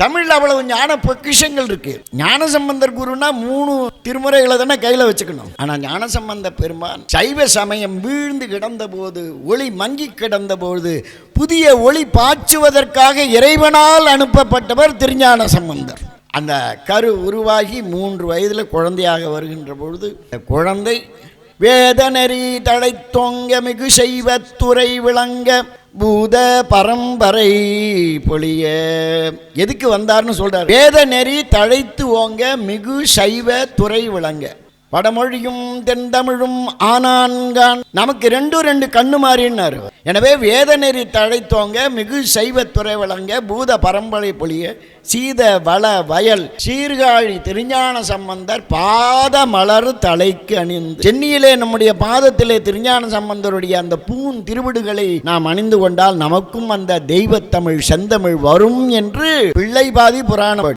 தமிழில் அவ்வளவு ஞான பொக்கிஷங்கள் இருக்கு. ஞானசம்பந்தர் குருனா மூணு திருமுறைகளை தானே கையில் வச்சுக்கணும். ஆனா ஞானசம்பந்த பெருமான் சைவ சமயம் வீழ்ந்து கிடந்த போது ஒளி மங்கி கிடந்த போது புதிய ஒளி பாய்ச்சுவதற்காக இறைவனால் அனுப்பப்பட்டவர் திருஞான சம்பந்தர். அந்த கரு உருவாகி மூன்று வயதில் குழந்தையாக வருகின்ற பொழுது குழந்தை வேதநெறி தொங்க மிகு செய்வத்துறை விளங்க பூத பரம்பரை பொழிய. எதுக்கு வந்தார்னு சொல்கிறார் வேத நெறி தழைத்து ஓங்க மிகு சைவ துறை விளங்க. வடமொழியும் தென்தமிழும் ஆனான்கான். நமக்கு ரெண்டும் ரெண்டு கண்ணு மாறினார் எனவே வேத நெறி தழைத்தோங்க மிகு சைவத்துறை வழங்க பூத பரம்பரை பொழிய சீத வள வயல் சீர்காழி திருஞான சம்பந்தர் பாத மலர் தலைக்கு அணிந்து. சென்னியிலே நம்முடைய பாதத்திலே திருஞான சம்பந்தருடைய அந்த பூன் திருவிடுகளை நாம் அணிந்து கொண்டால் நமக்கும் அந்த தெய்வத்தமிழ் செந்தமிழ் வரும் என்று பிள்ளை பாதி புராணம்.